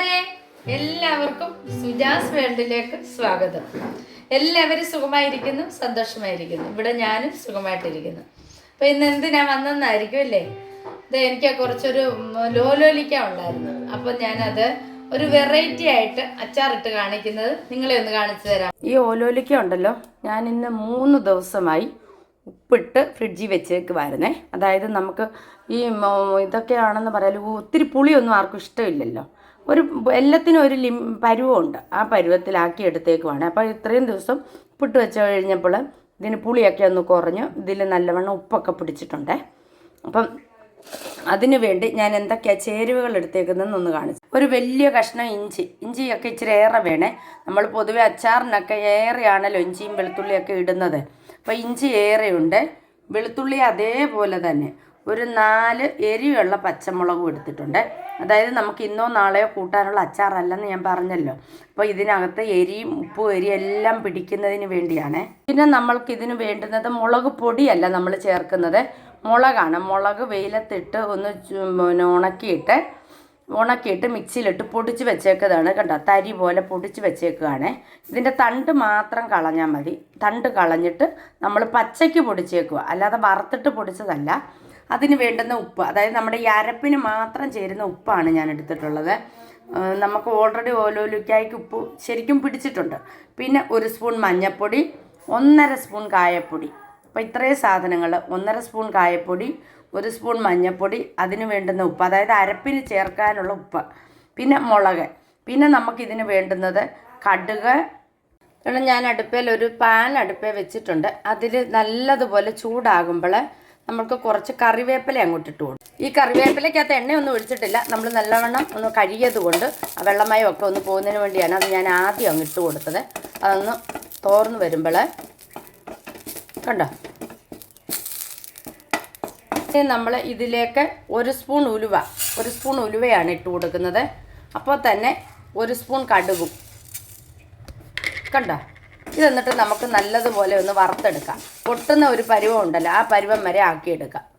കൂട്ടുകാരെ എല്ലാവർക്കും സുജാസ് വേൾഡിലേക്ക് സ്വാഗതം. എല്ലാവരും സുഖമായിരിക്കുന്നു സന്തോഷമായിരിക്കുന്നു. ഇവിടെ ഞാനും സുഖമായിട്ടിരിക്കുന്നു. അപ്പൊ ഇന്ന് എന്തിനാ വന്നെന്നായിരിക്കും അല്ലേ? ഇത് എനിക്ക് കുറച്ചൊരു ലോലോലിക്ക ഉണ്ടായിരുന്നു. അപ്പൊ ഞാനത് ഒരു വെറൈറ്റി ആയിട്ട് അച്ചാറിട്ട് കാണിക്കുന്നത് നിങ്ങളെ ഒന്ന് കാണിച്ചു തരാം. ഈ ഓലോലിക്ക ഉണ്ടല്ലോ ഞാൻ ഇന്ന് മൂന്ന് ദിവസമായി ഉപ്പിട്ട് ഫ്രിഡ്ജിൽ വെച്ചേക്കുമായിരുന്നേ അതായത് നമുക്ക് ഈ ഇതൊക്കെയാണെന്ന് പറയാൻ ഒത്തിരി പുളിയൊന്നും ആർക്കും ഇഷ്ടമില്ലല്ലോ. ഒരു എല്ലാത്തിനും ഒരു ലിം പരുവമുണ്ട് ആ പരുവത്തിലാക്കി എടുത്തേക്കുവാണ്. അപ്പോൾ ഇത്രയും ദിവസം ഉപ്പിട്ട് വെച്ച് കഴിഞ്ഞപ്പോൾ ഇതിന് പുളിയൊക്കെ ഒന്ന് കുറഞ്ഞു. ഇതിൽ നല്ലവണ്ണം ഉപ്പൊക്കെ പിടിച്ചിട്ടുണ്ട്. അപ്പം അതിനു വേണ്ടി ഞാൻ എന്തൊക്കെയാണ് ചേരുവകൾ എടുത്തേക്കുന്നതെന്ന് ഒന്ന് കാണിച്ചു. ഒരു വലിയ കഷ്ണം ഇഞ്ചി. ഇഞ്ചിയൊക്കെ ഇച്ചിരി ഏറെ വേണേ. നമ്മൾ പൊതുവെ അച്ചാറിനൊക്കെ ഏറെയാണല്ലോ ഇഞ്ചിയും വെളുത്തുള്ളിയൊക്കെ ഇടുന്നത്. അപ്പോൾ ഇഞ്ചി ഏറെയുണ്ട്. വെളുത്തുള്ളി അതേപോലെ തന്നെ. ഒരു നാല് എരിയുള്ള പച്ചമുളകും എടുത്തിട്ടുണ്ട്. അതായത് നമുക്ക് ഇന്നോ നാളെയോ കൂട്ടാനുള്ള അച്ചാറല്ലെന്ന് ഞാൻ പറഞ്ഞല്ലോ. അപ്പോൾ ഇതിനകത്ത് എരിയും ഉപ്പും എരിയും എല്ലാം പിടിക്കുന്നതിന് വേണ്ടിയാണ്. പിന്നെ നമ്മൾക്ക് ഇതിന് വേണ്ടുന്നത് മുളക് പൊടിയല്ല നമ്മൾ ചേർക്കുന്നത്. മുളകാണ്. മുളക് വെയിലത്തിട്ട് ഒന്ന് പിന്നെ ഉണക്കിയിട്ട് ഉണക്കിയിട്ട് മിക്സിയിലിട്ട് പൊടിച്ച് വെച്ചേക്കതാണ്. കണ്ടോ? തരി പോലെ പൊടിച്ച് വെച്ചേക്കുകയാണ് ഇതിന്റെ തണ്ട് മാത്രം കളഞ്ഞാൽ മതി. തണ്ട് കളഞ്ഞിട്ട് നമ്മൾ പച്ചയ്ക്ക് പൊടിച്ചേക്കുക. അല്ലാതെ വറുത്തിട്ട് പൊടിച്ചതല്ല. അതിന് വേണ്ടുന്ന ഉപ്പ്. അതായത് നമ്മുടെ ഈ അരപ്പിന് മാത്രം ചേരുന്ന ഉപ്പാണ് ഞാൻ എടുത്തിട്ടുള്ളത്. നമുക്ക് ഓൾറെഡി ഓലോലുക്കായ്ക്ക് ഉപ്പ് ശരിക്കും പിടിച്ചിട്ടുണ്ട്. പിന്നെ ഒരു സ്പൂൺ മഞ്ഞൾപ്പൊടി ഒന്നര സ്പൂൺ കായപ്പൊടി. അപ്പോൾ ഇത്രയും സാധനങ്ങൾ ഒന്നര സ്പൂൺ കായപ്പൊടി ഒരു സ്പൂൺ മഞ്ഞൾപ്പൊടി അതിന് വേണ്ടുന്ന ഉപ്പ്. അതായത് അരപ്പിന് ചേർക്കാനുള്ള ഉപ്പ്. പിന്നെ മുളക്. പിന്നെ നമുക്കിതിന് വേണ്ടുന്നത് കടുക്. ഞാൻ അടുപ്പേൽ ഒരു പാൻ അടുപ്പേ വെച്ചിട്ടുണ്ട്. അതിൽ നല്ലതുപോലെ ചൂടാകുമ്പോൾ നമുക്ക് കുറച്ച് കറിവേപ്പില അങ്ങോട്ട് ഇട്ട് കൊടുക്കും ഈ കറിവേപ്പിലയ്ക്കകത്ത് എണ്ണയൊന്നും ഒഴിച്ചിട്ടില്ല. നമ്മൾ നല്ലവണ്ണം ഒന്ന് കഴുകിയത് കൊണ്ട് വെള്ളമയം ഒക്കെ ഒന്ന് പോകുന്നതിന് വേണ്ടിയാണ് അത് ഞാൻ ആദ്യം അങ്ങ് ഇട്ട് കൊടുത്തത്. അതൊന്ന് തോർന്ന് വരുമ്പോൾ കണ്ടോ? നമ്മൾ ഇതിലേക്ക് ഒരു സ്പൂൺ ഉലുവ ഒരു സ്പൂൺ ഉലുവയാണ് ഇട്ട് കൊടുക്കുന്നത്. അപ്പോൾ തന്നെ ഒരു സ്പൂൺ കടുകും. കണ്ടോ? ഇത് എന്നിട്ട് നമുക്ക് നല്ലതുപോലെ ഒന്ന് വറുത്തെടുക്കാം. പൊട്ടുന്ന ഒരു പരുവം ഉണ്ടല്ലോ ആ പരുവം വരെ ആക്കിയെടുക്കാം.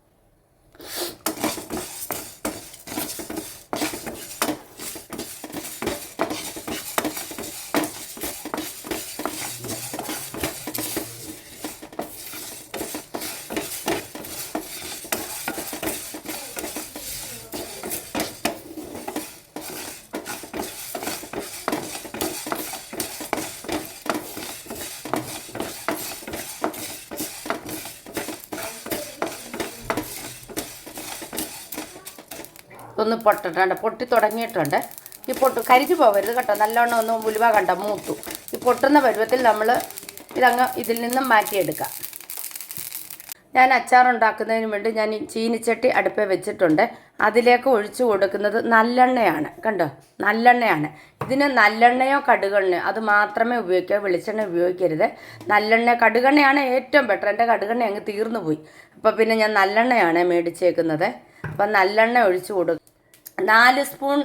ഒന്ന് പൊട്ടിട്ടുണ്ട് പൊട്ടി തുടങ്ങിയിട്ടുണ്ട്. ഈ പൊട്ട് കരിഞ്ഞു പോകരുത് കേട്ടോ. നല്ലോണം ഒന്ന് ഉലുവ കണ്ട മൂത്തു. ഈ പൊട്ടുന്ന പരുവത്തിൽ നമ്മൾ ഇതങ്ങ് ഇതിൽ നിന്നും മാറ്റിയെടുക്കാം. ഞാൻ അച്ചാർ ഉണ്ടാക്കുന്നതിന് വേണ്ടി ഞാൻ ഈ ചീനിച്ചട്ടി അടുപ്പേ വെച്ചിട്ടുണ്ട്. അതിലേക്ക് ഒഴിച്ചു കൊടുക്കുന്നത് നല്ലെണ്ണയാണ്. കണ്ടോ? നല്ലെണ്ണയാണ്. ഇതിന് നല്ലെണ്ണയോ കടുകെണ്ണയോ അത് മാത്രമേ ഉപയോഗിക്കുക വെളിച്ചെണ്ണ ഉപയോഗിക്കരുത്. നല്ലെണ്ണ കടുകെണ്ണയാണ് ഏറ്റവും ബെറ്റർ എന്റെ കടുകെണ്ണ അങ്ങ് തീർന്നു പോയി അപ്പോൾ പിന്നെ ഞാൻ നല്ലെണ്ണയാണ് മേടിച്ചേക്കുന്നത്. അപ്പം നല്ലെണ്ണ ഒഴിച്ചു കൊടുക്കും നാല് സ്പൂൺ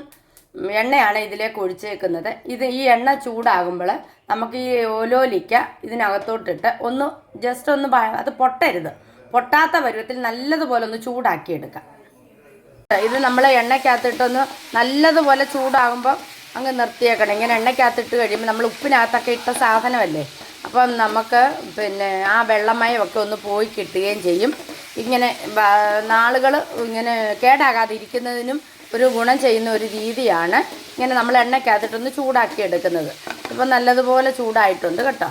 എണ്ണയാണ് ഇതിലേക്ക് ഒഴിച്ചേക്കുന്നത്. ഇത് ഈ എണ്ണ ചൂടാകുമ്പോൾ നമുക്ക് ഈ ഓലോലിക്ക ഇതിനകത്തോട്ടിട്ട് ഒന്ന് ജസ്റ്റ് ഒന്ന് അത് പൊട്ടരുത്. പൊട്ടാത്ത പരുവത്തിൽ നല്ലതുപോലെ ഒന്ന് ചൂടാക്കി എടുക്കാം ഇത് നമ്മൾ എണ്ണയ്ക്കകത്തിട്ടൊന്ന് നല്ലതുപോലെ ചൂടാകുമ്പോൾ അങ്ങ് നിർത്തിയേക്കണം. ഇങ്ങനെ എണ്ണയ്ക്കകത്തിട്ട് കഴിയുമ്പോൾ നമ്മൾ ഉപ്പിനകത്തൊക്കെ ഇട്ട സാധനമല്ലേ? അപ്പം നമുക്ക് പിന്നെ ആ വെള്ളമയമൊക്കെ ഒന്ന് പോയി കിട്ടുകയും ചെയ്യും. ഇങ്ങനെ നാളുകൾ ഇങ്ങനെ കേടാകാതെ ഇരിക്കുന്നതിനും ഒരു ഗുണം ചെയ്യുന്ന ഒരു രീതിയാണ് ഇങ്ങനെ നമ്മൾ എണ്ണയ്ക്കകത്തിട്ടൊന്ന് ചൂടാക്കി എടുക്കുന്നത്. ഇപ്പം നല്ലതുപോലെ ചൂടായിട്ടുണ്ട് കേട്ടോ.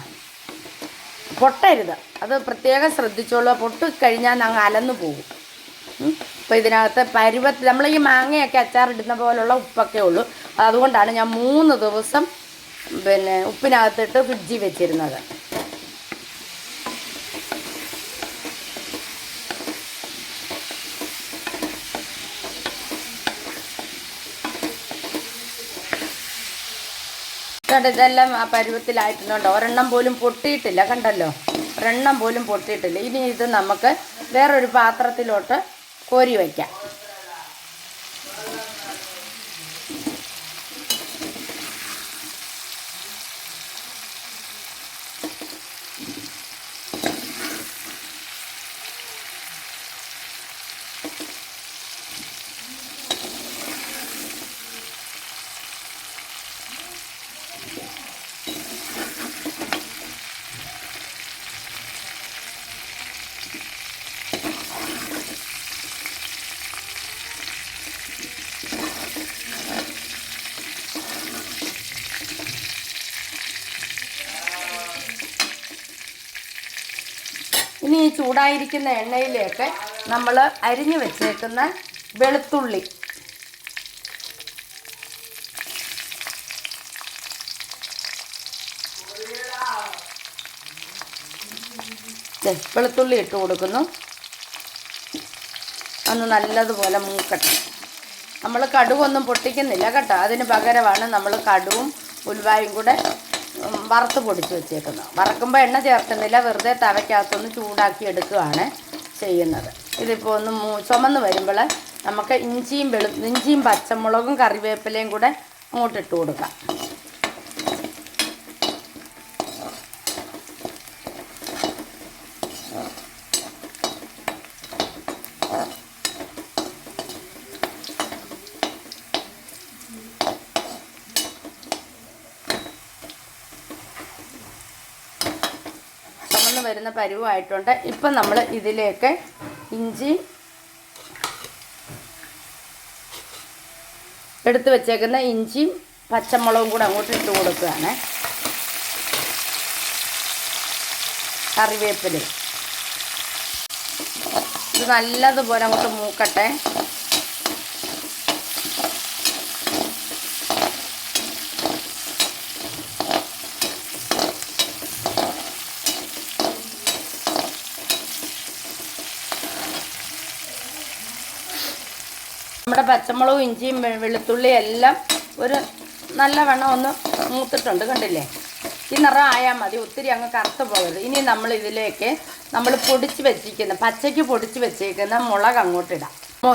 പൊട്ടരുത്. അത് പ്രത്യേകം ശ്രദ്ധിച്ചോളൂ. പൊട്ട് കഴിഞ്ഞാൽ അങ്ങ് അലന്നു പോകും. അപ്പോൾ ഇതിനകത്ത് പരുവത്തിൽ നമ്മൾ ഈ മാങ്ങയൊക്കെ അച്ചാറിടുന്ന പോലുള്ള ഉപ്പൊക്കെ ഉള്ളൂ. അതുകൊണ്ടാണ് ഞാൻ മൂന്ന് ദിവസം പിന്നെ ഉപ്പിനകത്തിട്ട് ഫ്രിഡ്ജിൽ വെച്ചിരുന്നത്. കണ്ടോ ഇതെല്ലാം ആ പരുവത്തിലായിട്ടുണ്ട് ഒരെണ്ണം പോലും പൊട്ടിയിട്ടില്ല കണ്ടല്ലോ? ഒരെണ്ണം പോലും പൊട്ടിയിട്ടില്ല. ഇനി ഇത് നമുക്ക് വേറൊരു പാത്രത്തിലോട്ട് കോരി വയ്ക്കാം. ഈ ചൂടായിരിക്കുന്ന എണ്ണയിലേക്ക് നമ്മൾ അരിഞ്ഞു വെച്ചേക്കുന്ന വെളുത്തുള്ളി. വെളുത്തുള്ളി ഇട്ട് കൊടുക്കുന്നു. അന്ന് നല്ലതുപോലെ മൂക്കട്ടെ. നമ്മൾ കടുവൊന്നും പൊട്ടിക്കുന്നില്ല കേട്ടോ. അതിന് പകരമാണ് നമ്മൾ കടുവും ഉൽവായും കൂടെ വറുത്ത് പൊടിച്ച് വെച്ചേക്കുന്നത് വറക്കുമ്പോൾ എണ്ണ ചേർക്കുന്നില്ല വെറുതെ തവയ്ക്കകത്തൊന്ന് ചൂടാക്കി എടുക്കുകയാണ് ചെയ്യുന്നത്. ഇതിപ്പോൾ ഒന്ന് ചുമന്ന് വരുമ്പോൾ നമുക്ക് ഇഞ്ചിയും വെളു ഇഞ്ചിയും പച്ചമുളകും കറിവേപ്പിലയും കൂടെ അങ്ങോട്ട് ഇട്ട് കൊടുക്കാം. വരുന്ന പരുവമായിട്ടുണ്ട് ഇപ്പം നമ്മൾ ഇതിലേക്ക് ഇഞ്ചി എടുത്തു വച്ചേക്കുന്ന ഇഞ്ചിയും പച്ചമുളകും കൂടെ അങ്ങോട്ട് ഇട്ട് കൊടുക്കുകയാണ്. കറിവേപ്പില ഇത് നല്ലതുപോലെ അങ്ങോട്ട് മൂക്കട്ടെ. നമ്മുടെ പച്ചമുളകും ഇഞ്ചിയും വെളുത്തുള്ളി വെളുത്തുള്ളിയും എല്ലാം ഒരു നല്ല വെണ്ണം ഒന്ന് മൂത്തിട്ടുണ്ട് കണ്ടില്ലേ? ഈ നിറം ആയാൽ മതി ഒത്തിരി അങ്ങ് കറുത്ത് പോകരുത്. ഇനി നമ്മൾ ഇതിലേക്ക് നമ്മൾ പൊടിച്ച് വെച്ചിരിക്കുന്ന പച്ചയ്ക്ക് പൊടിച്ച് വെച്ചേക്കുന്ന മുളക് അങ്ങോട്ടിടാം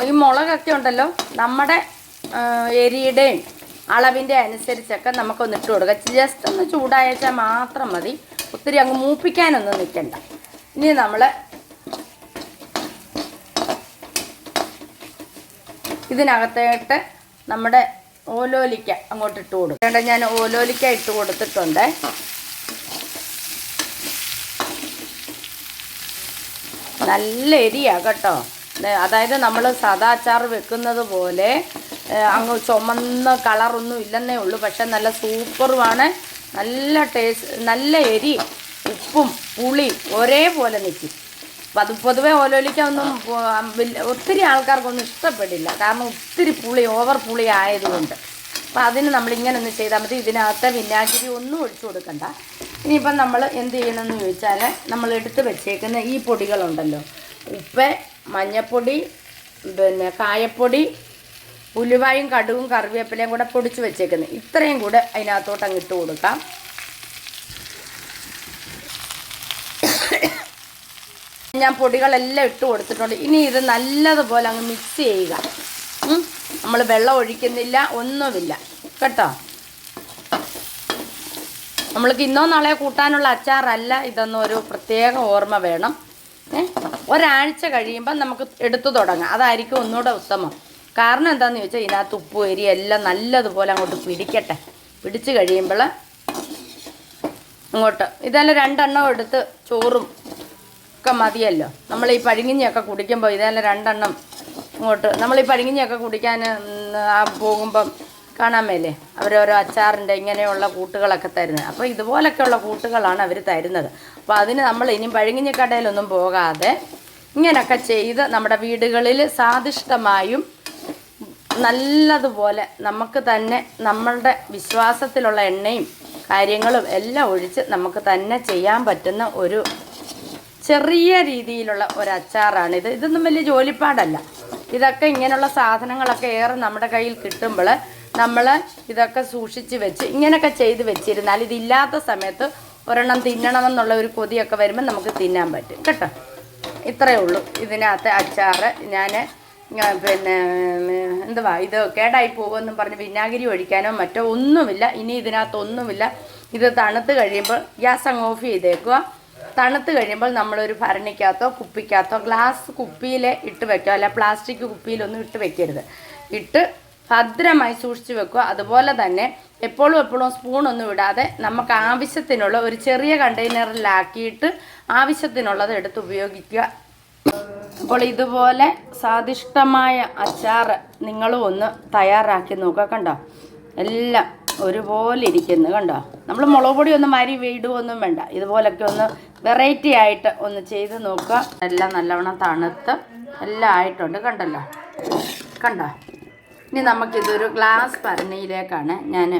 ഈ മുളകൊക്കെ ഉണ്ടല്ലോ നമ്മുടെ എരിയുടെയും അളവിന്റെ അനുസരിച്ചൊക്കെ നമുക്കൊന്ന് ഇട്ട് കൊടുക്കാം. ജസ്റ്റ് ഒന്ന് ചൂടായച്ചാൽ മാത്രം മതി. ഒത്തിരി അങ്ങ് മൂപ്പിക്കാനൊന്നും നിൽക്കണ്ട. ഇനി നമ്മൾ ഇതിനകത്തേട്ട് നമ്മുടെ ഓലോലിക്ക അങ്ങോട്ട് ഇട്ട് കൊടുക്കും. വേണ്ട ഞാൻ ഓലോലിക്ക ഇട്ട് കൊടുത്തിട്ടുണ്ട്. നല്ല എരിയാ കേട്ടോ. അതായത് നമ്മൾ സാദാ അച്ചാർ വെക്കുന്നത് പോലെ അങ്ങ് ചുമന്ന കളറൊന്നും ഇല്ലെന്നേ ഉള്ളൂ. പക്ഷെ നല്ല സൂപ്പറുമാണ്. നല്ല ടേസ്റ്റ് നല്ല എരി ഉപ്പും പുളി ഒരേപോലെ നിൽക്കും അത് പൊതുവേ ഓലോലിക്കൊന്നും ഒത്തിരി ആൾക്കാർക്കൊന്നും ഇഷ്ടപ്പെടില്ല. കാരണം ഒത്തിരി പുളി ഓവർ പുളി ആയതുകൊണ്ട്. അപ്പം അതിന് നമ്മൾ ഇങ്ങനെ ഒന്ന് ചെയ്താൽ മതി. ഇതിനകത്ത് വിനാഗിരി ഒന്നും ഒഴിച്ചു കൊടുക്കണ്ട. ഇനിയിപ്പം നമ്മൾ എന്ത് ചെയ്യണമെന്ന് ചോദിച്ചാൽ നമ്മൾ എടുത്ത് വെച്ചേക്കുന്ന ഈ പൊടികളുണ്ടല്ലോ. ഉപ്പ് മഞ്ഞൾപ്പൊടി പിന്നെ കായപ്പൊടി ഉലുവായും കടുവും കറിവേപ്പിലയും കൂടെ പൊടിച്ച് വെച്ചേക്കുന്നത് ഇത്രയും കൂടെ അതിനകത്തോട്ട് അങ്ങ് ഇട്ട് കൊടുക്കാം. ഞാൻ പൊടികളെല്ലാം ഇട്ട് കൊടുത്തിട്ടുണ്ട്. ഇനി ഇത് നല്ലതുപോലെ അങ്ങ് മിക്സ് ചെയ്യുക. നമ്മൾ വെള്ളം ഒഴിക്കുന്നില്ല ഒന്നുമില്ല. കേട്ടോ? നമ്മൾക്ക് ഇന്നോ നാളെ കൂട്ടാനുള്ള അച്ചാറല്ല. ഇതൊന്നും ഒരു പ്രത്യേക ഓർമ്മ വേണം. ഒരാഴ്ച കഴിയുമ്പോൾ നമുക്ക് എടുത്തു തുടങ്ങാം. അതായിരിക്കും ഒന്നുകൂടെ ഉത്തമം. കാരണം എന്താണെന്ന് ചോദിച്ചാൽ ഇതിനകത്ത് ഉപ്പ് എരി എല്ലാം നല്ലതുപോലെ അങ്ങോട്ട് പിടിക്കട്ടെ. പിടിച്ച് കഴിയുമ്പോൾ അങ്ങോട്ട്. ഇതെല്ലാം രണ്ടെണ്ണം എടുത്ത് ചോറും ഒക്കെ മതിയല്ലോ. നമ്മൾ ഈ പഴുങ്ങിഞ്ഞൊക്കെ കുടിക്കുമ്പോൾ ഇതെല്ലാം രണ്ടെണ്ണം ഇങ്ങോട്ട്. നമ്മൾ ഈ പഴുങ്ങിഞ്ഞൊക്കെ കുടിക്കാൻ പോകുമ്പം കാണാൻ മേലേ. അവരോരോ അച്ചാറിന്റെ ഇങ്ങനെയുള്ള കൂട്ടുകളൊക്കെ തരുന്നത്. അപ്പോൾ ഇതുപോലൊക്കെയുള്ള കൂട്ടുകളാണ് അവർ തരുന്നത്. അപ്പോൾ അതിന് നമ്മൾ ഇനിയും പഴുങ്ങിഞ്ഞ കടയിലൊന്നും പോകാതെ ഇങ്ങനെയൊക്കെ ചെയ്ത് നമ്മുടെ വീടുകളിൽ സാധിഷ്ടമായും നല്ലതുപോലെ നമുക്ക് തന്നെ നമ്മളുടെ വിശ്വാസത്തിലുള്ള എണ്ണയും കാര്യങ്ങളും എല്ലാം ഒഴിച്ച് നമുക്ക് തന്നെ ചെയ്യാൻ പറ്റുന്ന ഒരു ചെറിയ രീതിയിലുള്ള ഒരു അച്ചാറാണ് ഇത് ഇതൊന്നും വലിയ ജോലിപ്പാടല്ല. ഇതൊക്കെ ഇങ്ങനെയുള്ള സാധനങ്ങളൊക്കെ ഏറെ നമ്മുടെ കയ്യിൽ കിട്ടുമ്പോൾ നമ്മൾ ഇതൊക്കെ സൂക്ഷിച്ച് വെച്ച് ഇങ്ങനെയൊക്കെ ചെയ്ത് വെച്ചിരുന്നാൽ ഇതില്ലാത്ത സമയത്ത് ഒരെണ്ണം തിന്നണമെന്നുള്ള ഒരു കൊതിയൊക്കെ വരുമ്പോൾ നമുക്ക് തിന്നാൻ പറ്റും. കേട്ടോ? ഇത്രയേ ഉള്ളൂ. ഇതിനകത്ത് അച്ചാറ് ഞാൻ പിന്നെ എന്തുവാ ഇത് കേടായി പോകുമെന്നും പറഞ്ഞ് വിനാഗിരി ഒഴിക്കാനോ മറ്റോ ഒന്നുമില്ല. ഇനി ഇതിനകത്തൊന്നുമില്ല. ഇത് തണുത്ത് കഴിയുമ്പോൾ ഗ്യാസ് അങ്ങ് ഓഫ് ചെയ്തേക്കുക. തണുത്ത് കഴിയുമ്പോൾ നമ്മളൊരു ഭരണിക്കകത്തോ കുപ്പിക്കകത്തോ ഗ്ലാസ് കുപ്പിയിൽ ഇട്ട് വെക്കുക. അല്ല പ്ലാസ്റ്റിക് കുപ്പിയിലൊന്നും ഇട്ട് വെക്കരുത്. ഇട്ട് ഭദ്രമായി സൂക്ഷിച്ചു വെക്കുക. അതുപോലെ തന്നെ എപ്പോഴും എപ്പോഴും സ്പൂണൊന്നും ഇടാതെ നമുക്ക് ആവശ്യത്തിനുള്ള ഒരു ചെറിയ കണ്ടെയ്നറിലാക്കിയിട്ട് ആവശ്യത്തിനുള്ളത് എടുത്ത് ഉപയോഗിക്കുക. അപ്പോൾ ഇതുപോലെ സ്വാദിഷ്ടമായ അച്ചാർ നിങ്ങളും ഒന്ന് തയ്യാറാക്കി നോക്കുക കണ്ടോ? എല്ലാം ഒരുപോലെ ഇരിക്കുന്നു കണ്ടോ? നമ്മൾ മുളക് പൊടി ഒന്നും മരി വീടുമൊന്നും വേണ്ട. ഇതുപോലൊക്കെ ഒന്ന് വെറൈറ്റി ആയിട്ട് ഒന്ന് ചെയ്ത് നോക്കുക. എല്ലാം നല്ലവണ്ണം തണുത്ത് എല്ലാം ആയിട്ടുണ്ട് കണ്ടല്ലോ? കണ്ടോ? ഇനി നമുക്കിതൊരു ഗ്ലാസ് ഭരണിയിലേക്കാണ് ഞാൻ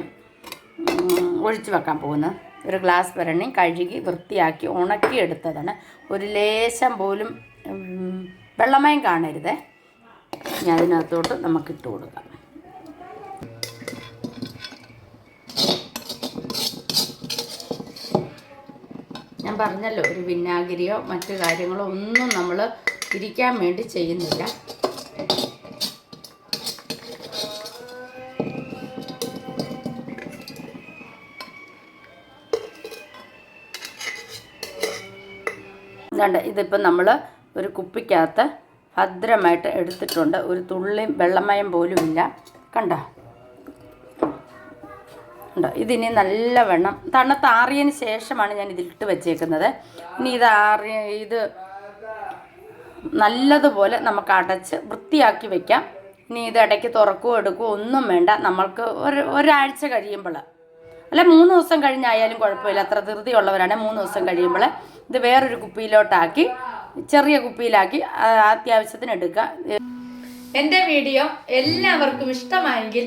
ഒഴിച്ചു വെക്കാൻ പോകുന്നത്. ഒരു ഗ്ലാസ് ഭരണി കഴുകി വൃത്തിയാക്കി ഉണക്കി എടുത്തതാണ് ഒരു ലേശം പോലും വെള്ളമയം കാണരുതേ. ഞാൻ അതിനകത്തോട്ട് നമുക്ക് ഇട്ട് കൊടുക്കാം ഞാൻ പറഞ്ഞല്ലോ ഒരു വിനാഗിരിയോ മറ്റു കാര്യങ്ങളോ ഒന്നും നമ്മൾ ഇരിക്കാൻ വേണ്ടി ചെയ്യുന്നില്ല. ഇതിപ്പോൾ നമ്മൾ ഒരു കുപ്പിക്കകത്ത് ഭദ്രമായിട്ട് എടുത്തിട്ടുണ്ട്. ഒരു തുള്ളി വെള്ളമയം പോലും ഇല്ല കണ്ടോ? ഉണ്ടോ? ഇതിനി നല്ല വെണ്ണം തണുത്താറിയതിന് ശേഷമാണ് ഞാൻ ഇതിലിട്ട് വെച്ചേക്കുന്നത്. ഇനി ഇത് ആറിയ ഇത് നല്ലതുപോലെ നമുക്ക് അടച്ച് വൃത്തിയാക്കി വെക്കാം. ഇനി ഇത് ഇടയ്ക്ക് തുറക്കുകയോ എടുക്കുകയോ ഒന്നും വേണ്ട. നമ്മൾക്ക് ഒരു ഒരാഴ്ച കഴിയുമ്പോൾ. അല്ല മൂന്ന് ദിവസം കഴിഞ്ഞായാലും കുഴപ്പമില്ല. അത്ര ധൃതിയുള്ളവരാണ് മൂന്ന് ദിവസം കഴിയുമ്പോൾ ഇത് വേറൊരു കുപ്പിയിലോട്ടാക്കി ചെറിയ കുപ്പിയിലാക്കി അത്യാവശ്യത്തിന് എടുക്കുക. എന്റെ വീഡിയോ എല്ലാവർക്കും ഇഷ്ടമായെങ്കിൽ